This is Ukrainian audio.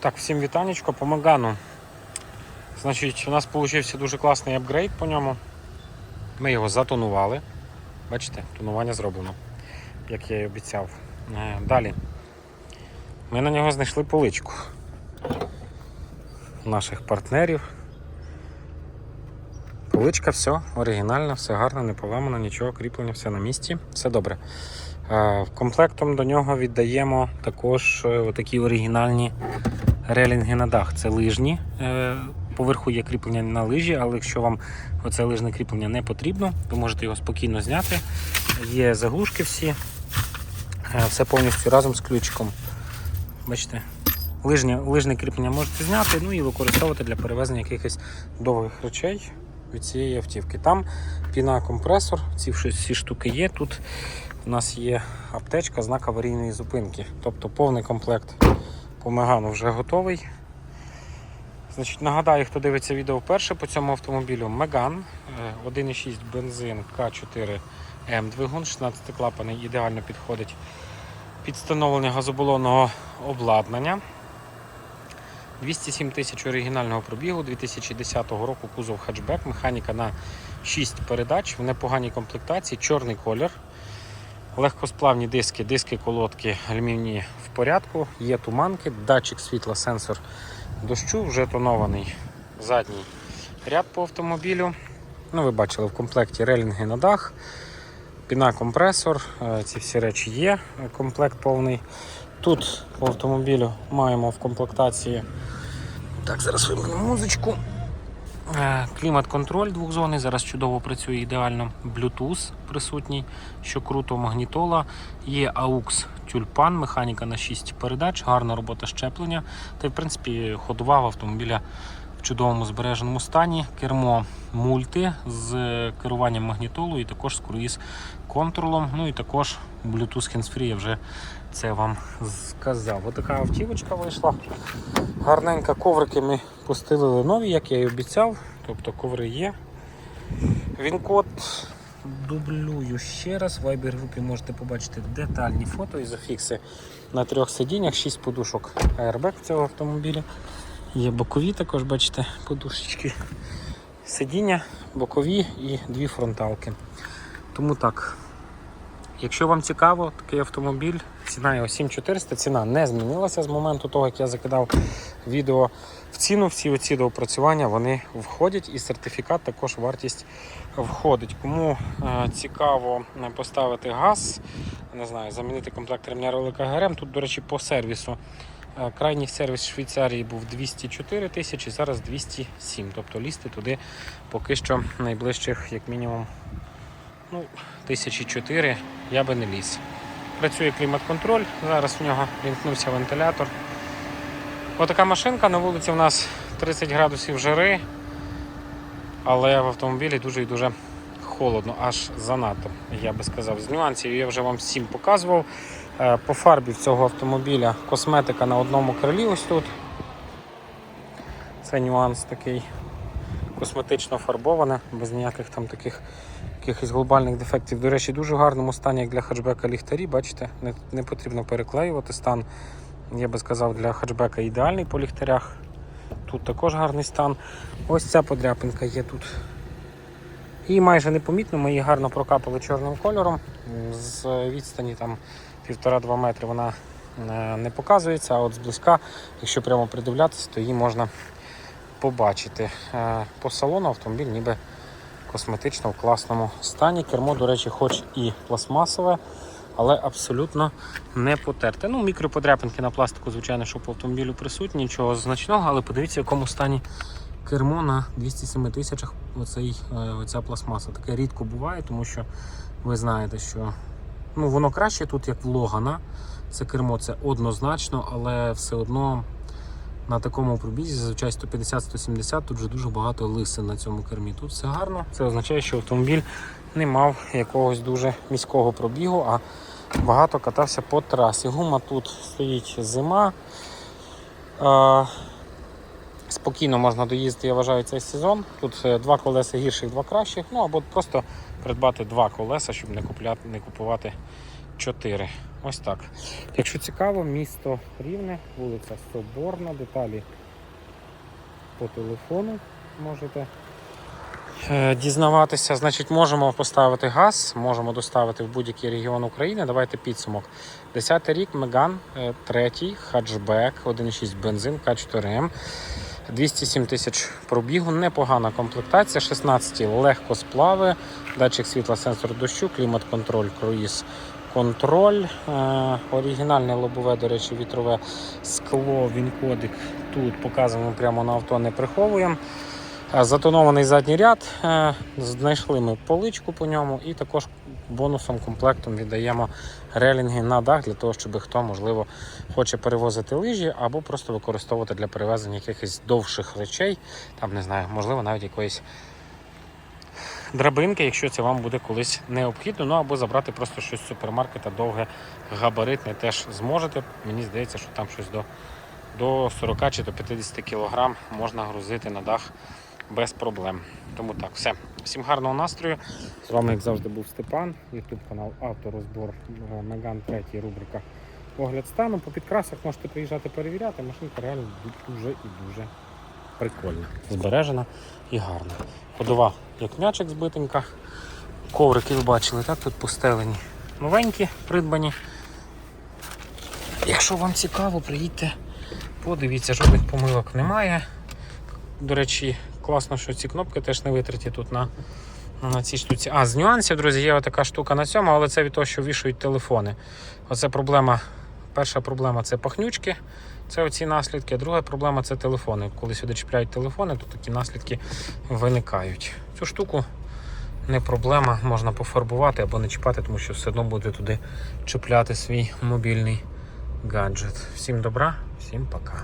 Так, всім вітанечко по Магану. Значить, у нас вийшов дуже класний апгрейд по ньому. Ми його затонували. Бачите, тонування зроблено, як я і обіцяв. Е, Далі. Ми на нього знайшли поличку наших партнерів. Поличка, все, оригінальна, все гарно, не поламано, нічого, кріплення, все на місці, все добре. Е, Комплектом до нього віддаємо також е, отакі оригінальні релінги на дах. Це лижні. Е, Поверху є кріплення на лижі, але якщо вам оце лижне кріплення не потрібно, ви можете його спокійно зняти. Є заглушки всі, Е, все повністю разом з ключиком. Бачите, лижні, лижне кріплення можете зняти, ну і використовувати для перевезення якихось довгих речей від цієї автівки. Там піна-компресор, ці всі всі штуки є. Тут у нас є аптечка, знак аварійної зупинки. Тобто повний комплект по Мегану вже готовий. Значить, нагадаю, хто дивиться відео вперше по цьому автомобілю Меган 1,6 бензин К4М двигун, 16 клапаний, ідеально підходить під встановлення газобалонного обладнання. 207 тисяч оригінального пробігу 2010 року кузов хетчбек, механіка на 6 передач в непоганій комплектації, чорний колір. Легкосплавні диски, диски, колодки алюмінії в порядку, є туманки, датчик світла, сенсор дощу, вже тонований задній ряд по автомобілю. Ну, ви бачили в комплекті релінги на дах, піна компресор, е, ці всі речі є, комплект повний. Тут по автомобілю маємо в комплектації. Так, зараз вимкнемо музичку. Е, Клімат-контроль двохзонний, зараз чудово працює ідеально. Bluetooth присутній, що круто, магнітола. Є AUX тюльпан, механіка на 6 передач, гарна робота щеплення. Та й в принципі ходова автомобіля в чудовому збереженому стані. Кермо мульти з керуванням магнітолу і також з круїз контролом. Ну і також Bluetooth hands-free, я вже це вам сказав. Отака автівочка вийшла. Гарненько коврики ми постелили нові, як я і обіцяв. Тобто коври є. Він код дублюю ще раз. В Viber групі можете побачити детальні фото і зафікси на трьох сидіннях, 6 подушок в цього автомобіля. Є бокові також, бачите, подушечки. Сидіння, бокові і дві фронталки. Тому так. Якщо вам цікаво, такий автомобіль, ціна його 7400, ціна не змінилася з моменту того, як я закидав відео. В ціну всі оці доопрацювання вони входять і сертифікат також вартість входить. Кому е, цікаво е, поставити газ, не знаю, замінити комплект ремня ролика ГРМ, тут, до речі, по сервісу. Крайній сервіс Швейцарії був 204 тисячі, зараз 207. Тобто лізти туди поки що найближчих, як мінімум, ну, тисячі чотири я би не ліз. Працює клімат-контроль, зараз в нього вімкнувся вентилятор. Отака машинка на вулиці у нас 30 градусів жари, але в автомобілі дуже і дуже холодно, аж занадто, я би сказав. З нюансів я вже вам всім показував. Е, По фарбі цього автомобіля косметика на одному крилі ось тут. Це нюанс такий косметично фарбоване, без ніяких там таких якихось глобальних дефектів. До речі, дуже гарному стані, як для хетчбека ліхтарі. Бачите, не, не потрібно переклеювати стан. Я би сказав, для хетчбека ідеальний по ліхтарях. Тут також гарний стан. Ось ця подряпинка є тут. І майже непомітно, ми її гарно прокапали чорним кольором. З відстані там 1,5-2 метри вона е, не показується, а от зблизька, якщо прямо придивлятися, то її можна побачити. Е, По салону автомобіль ніби косметично в класному стані. Кермо, до речі, хоч і пластмасове, але абсолютно не потерте. Ну, мікроподряпинки на пластику, звичайно, що по автомобілю присутні, нічого значного, але подивіться, в якому стані кермо на 207 тисячах е, оця пластмаса. Таке рідко буває, тому що ви знаєте, що ну, воно краще тут, як в Логана. Це кермо це однозначно, але все одно на такому пробізі, зазвичай 150-170, тут вже дуже багато лисин на цьому кермі. Тут все гарно. Це означає, що автомобіль не мав якогось дуже міського пробігу, а багато катався по трасі. Гума тут стоїть зима. Спокійно можна доїздити, я вважаю, цей сезон. Тут е, два колеса гірших, два кращих. Ну або просто придбати два колеса, щоб не купляти, не купувати 4. Ось так. Якщо цікаво, місто Рівне, вулиця Соборна, деталі по телефону можете е, дізнаватися. Значить, можемо поставити газ, можемо доставити в будь-який регіон України. Давайте підсумок. 10 рік Меган, е, третій, хатчбек, 1,6 бензин, К4М. 207 тисяч пробігу, непогана комплектація, 16 легкосплави, датчик світла, сенсор дощу, клімат-контроль, круїз контроль. Е, оригінальне лобове, до речі, вітрове скло, він кодик тут показано прямо на авто, не приховуємо. Затонований задній ряд. е, Знайшли ми поличку по ньому і також бонусом комплектом віддаємо релінги на дах для того, щоб хто, можливо, хоче перевозити лижі або просто використовувати для перевезення якихось довших речей, там не знаю, можливо, навіть якоїсь драбинки, якщо це вам буде колись необхідно. Ну або забрати просто щось з супермаркета довге, габаритне теж зможете. Мені здається, що там щось до, до 40 чи до 50 кг можна грузити на дах без проблем. Тому так, все. Всім гарного настрою. З вами, як завжди, був Степан, YouTube канал Авторозбор е, Меган 3, рубрика Огляд стану. По підкрасах можете приїжджати перевіряти. Машинка реально дуже і дуже прикольна. Збережена і гарна. Ходова, як м'ячик збитенька. Коврики ви бачили, так? Тут постелені. Новенькі, придбані. Якщо вам цікаво, приїдьте, подивіться, жодних помилок немає. До речі, класно, що ці кнопки теж не витриті тут на, на цій штуці. А, з нюансів, друзі, є така штука на цьому, але це від того, що вішають телефони. Оце проблема. Перша проблема це пахнючки, це оці наслідки. А друга проблема це телефони. Коли сюди чіпляють телефони, то такі наслідки виникають. Цю штуку не проблема, можна пофарбувати або не чіпати, тому що все одно буде туди чіпляти свій мобільний гаджет. Всім добра, всім пока.